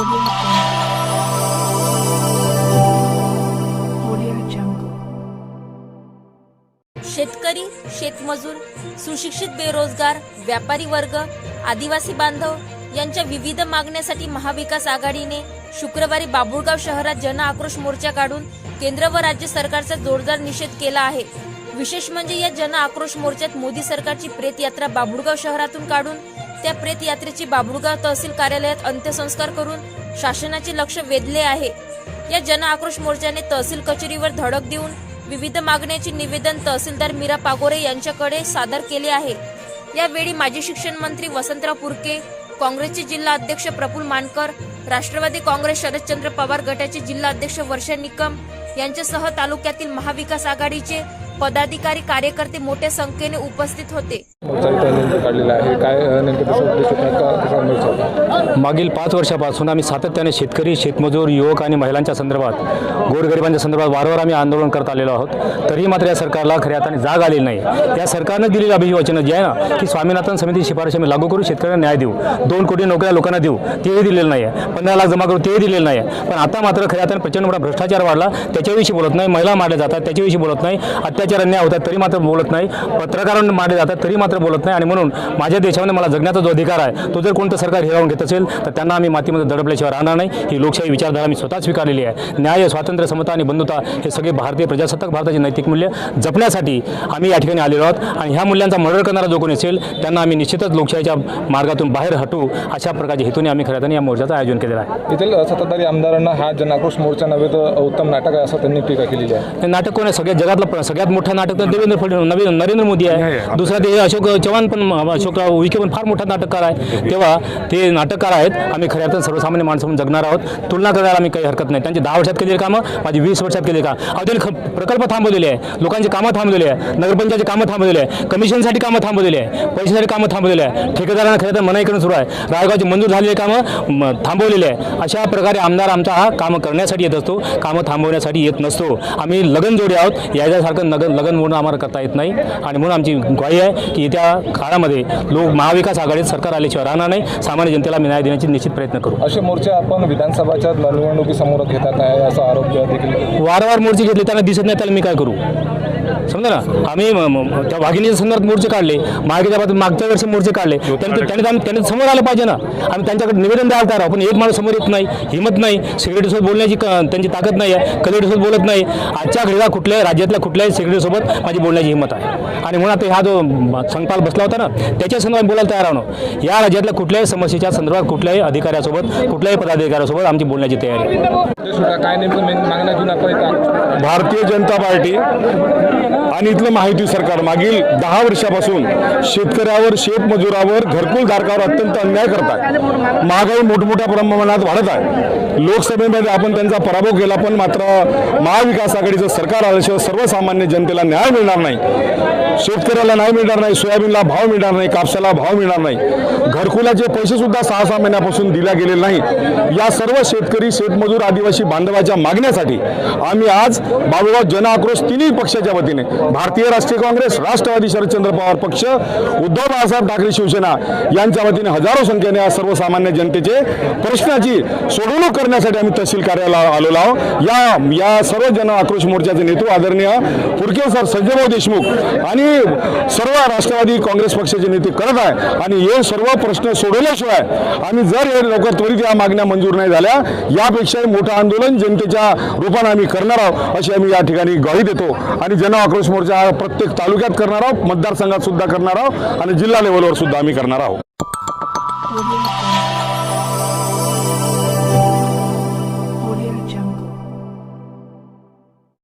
शेतकरी शेतमजूर सुशिक्षित बेरोजगार व्यापारी वर्ग आदिवासी बांधव यांच्या विविध मागण्यासाठी महाविकास आघाडीने शुक्रवारी बाबुळगाव शहरात जन आक्रोश मोर्चा काढून केंद्र व राज्य सरकारचा जोरदार निषेध केला आहे. विशेष म्हणजे या जन आक्रोश मोर्चात मोदी सरकारची प्रेत यात्रा बाबुळगाव शहरातून काढून त्या प्रेत यात्रेची बाबुळगाव तहसील कार्यालयात अंत्यसंस्कार करून शासनाचे लक्ष वेधले आहे. या जन आक्रोश मोर्चाने तहसील कचेरीवर धडक देऊन विविध मागण्याचे निवेदन तहसीलदार मीरा पागोरे यांच्याकडे सादर केले आहे. यावेळी माजी शिक्षण मंत्री वसंतराव पुरके काँग्रेसचे जिल्हा अध्यक्ष प्रफुल मानकर राष्ट्रवादी काँग्रेस शरदचंद्र पवार गटाचे जिल्हा अध्यक्ष वर्षा निकम यांच्यासह तालुक्यातील महाविकास आघाडीचे पदाधिकारी कार्यकर्ते मोठ्या संख्येने उपस्थित होते. काढलेला आहे? काय मागील पाच वर्षापासून आम्ही सातत्याने शेतकरी शेतमजूर युवक आणि महिलांच्या संदर्भात गोरगरिबांच्या संदर्भात वारंवार आम्ही आंदोलन करत आलेलो आहोत. तरीही मात्र या सरकारला खऱ्या अर्थाने जाग आलेली नाही. या सरकारनं दिलेली अभिवचनं जे आहे ना की स्वामीनाथन समिती शिफारशी आम्ही लागू करू शेतकऱ्यांना न्याय देऊ. दोन कोटी नोकऱ्या लोकांना देऊ तेही दिलेलं नाही आहे पंधरा लाख जमा करू तेही दिलेलं नाही आहे पण आता मात्र खऱ्या अर्थाने प्रचंड मोठा भ्रष्टाचार वाढला. त्याच्याविषयी बोलत नाही महिला मारल्या जातात त्याच्याविषयी बोलत नाही अत्याचार अन्याय होतात तरी मात्र बोलत नाही. पत्रकारांना मारले जातात तरी मात्र बोलत नाही. आणि म्हणून माझ्या देशामध्ये मला जगण्याचा जो अधिकार आहे तो जर कोणतं सरकार हिरावून घेत असेल तर त्यांना आम्ही मातीमध्ये दडपल्याशिवाय राहणार नाही. ही लोकशाही विचारधारा मी स्वतः स्वीकारलेली आहे. न्याय स्वातंत्र्य समता आणि बंधुता हे सगळे भारतीय प्रजासत्ताक भारताची नैतिक मूल्य जपण्यासाठी आम्ही या ठिकाणी आलेलो आहोत. आणि ह्या मूल्यांचा मर्डर करणारा जो कोणी असेल त्यांना आम्ही निश्चितच लोकशाहीच्या मार्गातून बाहेर हटू अशा प्रकारच्या हेतूने आम्ही खऱ्या या मोर्चाचं आयोजन केलेलं आहे. येथील सत्ताधारी आमदारांना हा जनाक्रोश मोर्चा नव्हे तर उत्तम नाटक आहे असं त्यांनी टीका केलेली आहे. नाटक कोण आहे? सगळ्यात जगातलं सगळ्यात मोठं नाटक तर देवेंद्र फडणवीस नवीन नरेंद्र मोदी आहे. दुसरा ते अशोक चव्हाण पण अशोक विखे पण फार मोठा नाटककार आहे. तेव्हा ते नाटककार आहेत. आम्ही खऱ्या अर्थानं सर्वसामान्य माणसं म्हणून जगणार आहोत. तुलना करायला आम्ही काही हरकत नाही. त्यांची दहा वर्षात केलेली कामं माझी वीस वर्षात केली का? अजून ख- प्रकल्प थांबवलेले आहे. लोकांची कामं थांबवलेली आहे. नगरपंचायतची कामं थांबवलेली आहे. कमिशनसाठी कामं थांबवलेली आहे. पैशासाठी कामं थांबवलेली आहे. ठेकेदारांना खरं तर मनाई करणं सुरू आहे. रायगावची मंजूर झालेली कामं थांबवलेली आहे. अशा प्रकारे आमदार आमचा हा कामं करण्यासाठी येत असतो. कामं थांबवण्यासाठी येत नसतो. आम्ही लगन जोडे आहोत याच्यासारखं नगन लगन म्हणून आम्हाला करता येत नाही. आणि म्हणून आमची ग्वाही आहे की येत्या काळामध्ये लोक महाविकास आघाडीत सरकार आल्याशिवाय राहणार नाही. सामान्य जनतेला आम्ही न्याय देण्याची निश्चित प्रयत्न करू. असे मोर्चे आपण विधानसभाच्या निवडणुकीसमोर घेतात आहे असा आरोप देखील वारंवार मोर्चे घेतले त्यांना दिसत नाही त्याला मी काय करू? समजा ना? आम्ही म- म- त्या वाघिणीच्या संदर्भात मोर्चे काढले. मागच्या बाबतीत मागच्या वर्षी मोर्चे काढले. त्यांनी त्यांनी आम्ही त्यांनी समोर आलं पाहिजे ना. आम्ही त्यांच्याकडे निवेदन द्यायला तयार आहोत. पण एक माणूस समोर येत नाही. हिंमत नाही. सेक्रेटरीसोबत बोलण्याची क- त्यांची ताकद नाही आहे. कलेक्टरसोबत बोलत नाही. आजच्या घडीला कुठल्याही राज्यातल्या कुठल्याही सेक्रेटरीसोबत माझी बोलण्याची हिंमत आहे. आणि म्हणून आता हा जो म- संघपाल बसला होता ना त्याच्या संदर्भात बोलायला तयार आहोत. या राज्यातल्या कुठल्याही समस्येच्या संदर्भात कुठल्याही अधिकाऱ्यासोबत कुठल्याही पदाधिकाऱ्यासोबत आमची बोलण्याची तयारी आहे. काय नेमकं मेन मागण्या घेऊन आपण इथं भारतीय जनता पार्टी आणि इथलं माहिती सरकार मागील दहा वर्षापासून शेतकऱ्यावर शेतमजुरावर घरकुल धारकावर अत्यंत अन्याय करतात महागाई मोठमोठ्या प्रमाणात वाढत आहे. लोकसभेमध्ये आपण त्यांचा पराभव केला पण मात्र महाविकास आघाडीचं सरकार आल्याशिवाय सर्वसामान्य जनतेला न्याय मिळणार नाही. शेतकऱ्याला न्याय मिळणार नाही सोयाबीनला भाव मिळणार नाही कापसाला भाव मिळणार नाही. घरकुलाचे पैसे सुद्धा सहा सहा महिन्यापासून दिल्या गेलेले नाही या सर्व शेतकरी शेतमजूर आदिवासी बांधवाच्या मागण्यासाठी आम्ही आज बाबूराव जन आक्रोश तिन्ही पक्षाच्या वतीने. भारतीय राष्ट्रीय काँग्रेस राष्ट्रवादी शरदचंद्र पवार पक्ष उद्धव बाळासाहेब ठाकरे शिवसेना यांच्या वतीने हजारो संख्येने आज सर्वसामान्य जनतेचे प्रश्नाची सोडवणूक करण्यासाठी आम्ही तहसील कार्यालयाला आलेलो आहोत. या या सर्व जन आक्रोश मोर्चाचे नेतृत्व आदरणीय फुरके सर संजयभाऊ देशमुख आणि सर्व राष्ट्रवादी काँग्रेस पक्षाचे नेते करत आहे आणि हे सर्व प्रश्न सोडवल्याशिवाय आम्ही जर हे लवकर त्वरित या मागण्या मंजूर नाही झाल्या यापेक्षाही मोठं आंदोलन जनतेच्या रूपाने आम्ही करणार आहोत अशी आम्ही या ठिकाणी ग्वाही देतो. आणि जन आक्रोश मोर्चा हा प्रत्येक तालुक्यात करणार आहोत मतदारसंघात सुद्धा करणार आहोत आणि जिल्हा लेवलवर सुद्धा आम्ही करणार आहोत.